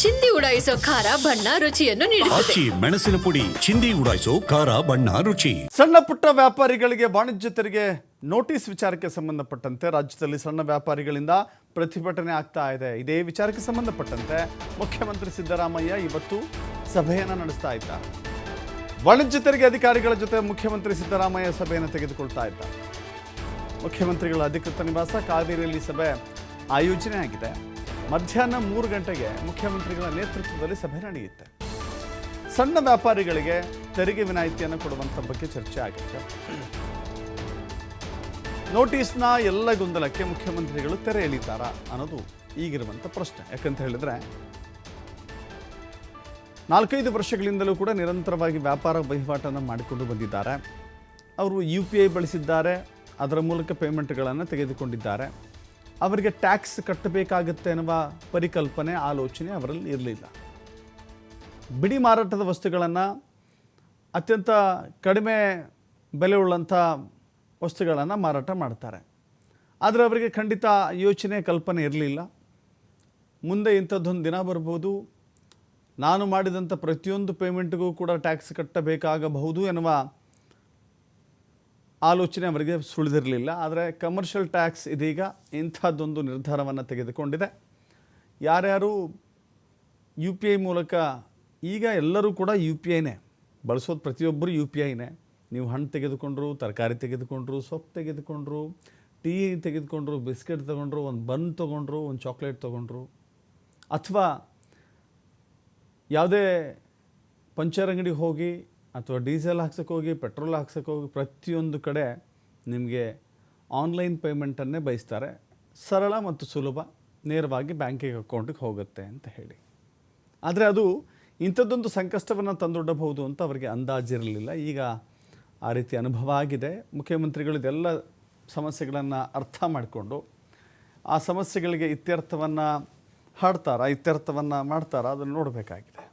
ಚಿಂದಿ ಉಡಾಯಿಸೋ ಖಾರ ಬಣ್ಣ ರುಚಿಯನ್ನು ನೀಡುತ್ತದೆ. ಆಚಿ ಮೆಣಸಿನ ಪುಡಿ ಚಿಂದಿ ಉಡಾಯಿಸೋ ಖಾರ ಬಣ್ಣ ರುಚಿ. ಸಣ್ಣ ಪುಟ್ಟ ವ್ಯಾಪಾರಿಗಳಿಗೆ ವಾಣಿಜ್ಯ ತೆರಿಗೆ ನೋಟಿಸ್ ವಿಚಾರಕ್ಕೆ ಸಂಬಂಧಪಟ್ಟಂತೆ ರಾಜ್ಯದಲ್ಲಿ ಸಣ್ಣ ವ್ಯಾಪಾರಿಗಳಿಂದ ಪ್ರತಿಭಟನೆ ಆಗ್ತಾ ಇದೆ. ಇದೇ ವಿಚಾರಕ್ಕೆ ಸಂಬಂಧಪಟ್ಟಂತೆ ಮುಖ್ಯಮಂತ್ರಿ ಸಿದ್ದರಾಮಯ್ಯ ಇವತ್ತು ಸಭೆಯನ್ನು ನಡೆಸ್ತಾ ಇದ್ದಾರೆ. ವಾಣಿಜ್ಯ ತೆರಿಗೆ ಅಧಿಕಾರಿಗಳ ಜೊತೆ ಮುಖ್ಯಮಂತ್ರಿ ಸಿದ್ದರಾಮಯ್ಯ ಸಭೆಯನ್ನು ತೆಗೆದುಕೊಳ್ತಾ ಇದ್ದಾರೆ. ಮುಖ್ಯಮಂತ್ರಿಗಳ ಅಧಿಕೃತ ನಿವಾಸ ಕಾವೇರಿಯಲ್ಲಿ ಸಭೆ ಆಯೋಜನೆ ಆಗಿದೆ ಮಧ್ಯಾಹ್ನ ಮೂರು ಗಂಟೆಗೆ ಮುಖ್ಯಮಂತ್ರಿಗಳ ನೇತೃತ್ವದಲ್ಲಿ ಸಭೆ ನಡೆಯುತ್ತೆ. ಸಣ್ಣ ವ್ಯಾಪಾರಿಗಳಿಗೆ ತೆರಿಗೆ ವಿನಾಯಿತಿಯನ್ನು ಕೊಡುವಂಥ ಬಗ್ಗೆ ಚರ್ಚೆ ಆಗುತ್ತೆ. ನೋಟಿಸ್ನ ಎಲ್ಲ ಗೊಂದಲಕ್ಕೆ ಮುಖ್ಯಮಂತ್ರಿಗಳು ತೆರೆ ಎಳಿತಾರ ಅನ್ನೋದು ಈಗಿರುವಂಥ ಪ್ರಶ್ನೆ. ಯಾಕಂತ ಹೇಳಿದ್ರೆ, ನಾಲ್ಕೈದು ವರ್ಷಗಳಿಂದಲೂ ಕೂಡ ನಿರಂತರವಾಗಿ ವ್ಯಾಪಾರ ವಹಿವಾಟನ್ನು ಮಾಡಿಕೊಂಡು ಬಂದಿದ್ದಾರೆ. ಅವರು ಯು ಪಿ ಐ ಬಳಸಿದ್ದಾರೆ, ಅದರ ಮೂಲಕ ಪೇಮೆಂಟ್ಗಳನ್ನು ತೆಗೆದುಕೊಂಡಿದ್ದಾರೆ. ಅವರಿಗೆ ಟ್ಯಾಕ್ಸ್ ಕಟ್ಟಬೇಕಾಗುತ್ತೆ ಎನ್ನುವ ಪರಿಕಲ್ಪನೆ, ಆಲೋಚನೆ ಅವರಲ್ಲಿ ಇರಲಿಲ್ಲ. ಬಿಡಿ ಮಾರಾಟದ ವಸ್ತುಗಳನ್ನು ಅತ್ಯಂತ ಕಡಿಮೆ ಬೆಲೆ ಉಳ್ಳಂಥ ವಸ್ತುಗಳನ್ನು ಮಾರಾಟ ಮಾಡ್ತಾರೆ. ಆದರೆ ಅವರಿಗೆ ಖಂಡಿತ ಯೋಚನೆ, ಕಲ್ಪನೆ ಇರಲಿಲ್ಲ. ಮುಂದೆ ಇಂಥದ್ದೊಂದು ದಿನ ಬರ್ಬೋದು. ನಾನು ಮಾಡಿದಂಥ ಪ್ರತಿಯೊಂದು ಪೇಮೆಂಟ್ಗೂ ಕೂಡ ಟ್ಯಾಕ್ಸ್ ಕಟ್ಟಬೇಕಾಗಬಹುದು ಎನ್ನುವ ಆಲೋಚನೆ ಅವರಿಗೆ ಸುಳಿದಿರಲಿಲ್ಲ, ಆದರೆ ಕಮರ್ಷಿಯಲ್ ಟ್ಯಾಕ್ಸ್ ಇದೀಗ ಇಂಥದ್ದೊಂದು ನಿರ್ಧಾರವನ್ನು ತೆಗೆದುಕೊಂಡಿದೆ. ಯಾರ್ಯಾರು ಯು ಪಿ ಐ ಮೂಲಕ, ಈಗ ಎಲ್ಲರೂ ಕೂಡ ಯು ಪಿ ಐನೇ ಬಳಸೋದು ಪ್ರತಿಯೊಬ್ಬರು ಯು ಪಿ ಐನೇ ನೀವು ಹಣ್ಣು ತೆಗೆದುಕೊಂಡ್ರು, ತರಕಾರಿ ತೆಗೆದುಕೊಂಡ್ರು, ಸೊಪ್ಪು ತೆಗೆದುಕೊಂಡ್ರು, ಟೀ ತೆಗೆದುಕೊಂಡ್ರು, ಬಿಸ್ಕೆಟ್ ತೊಗೊಂಡ್ರು, ಒಂದು ಬನ್ ತೊಗೊಂಡ್ರು, ಒಂದು ಚಾಕ್ಲೇಟ್ ತೊಗೊಂಡ್ರು. ಅಥವಾ, ಯಾವುದೇ ಪಂಚರ್ ಅಂಗಡಿಗೆ ಹೋಗಿ ಅಥವಾ ಡೀಸೆಲ್ ಹಾಕ್ಸಕ್ಕೆ ಹೋಗಿ, ಪೆಟ್ರೋಲ್ ಹಾಕ್ಸಕ್ಕೆ ಹೋಗಿ ಪ್ರತಿಯೊಂದು ಕಡೆ ನಿಮಗೆ ಆನ್ಲೈನ್ ಪೇಮೆಂಟನ್ನೇ ಬಯಸ್ತಾರೆ. ಸರಳ ಮತ್ತು ಸುಲಭ ನೇರವಾಗಿ ಬ್ಯಾಂಕಿಗೆ ಅಕೌಂಟಿಗೆ ಹೋಗುತ್ತೆ ಅಂತ ಹೇಳಿ. ಆದರೆ ಅದು ಇಂಥದ್ದೊಂದು ಸಂಕಷ್ಟವನ್ನು ತಂದೊಡ್ಡಬಹುದು ಅಂತ ಅವರಿಗೆ ಅಂದಾಜಿರಲಿಲ್ಲ. ಈಗ ಆ ರೀತಿ ಅನುಭವ ಆಗಿದೆ. ಮುಖ್ಯಮಂತ್ರಿಗಳು ಇದೆಲ್ಲ ಸಮಸ್ಯೆಗಳನ್ನು ಅರ್ಥ ಮಾಡಿಕೊಂಡು ಆ ಸಮಸ್ಯೆಗಳಿಗೆ ಇತ್ಯರ್ಥವನ್ನು ಹಾಡ್ತಾರಾ, ಇತ್ಯರ್ಥವನ್ನು ಮಾಡ್ತಾರಾ, ಅದನ್ನು ನೋಡಬೇಕಾಗಿದೆ.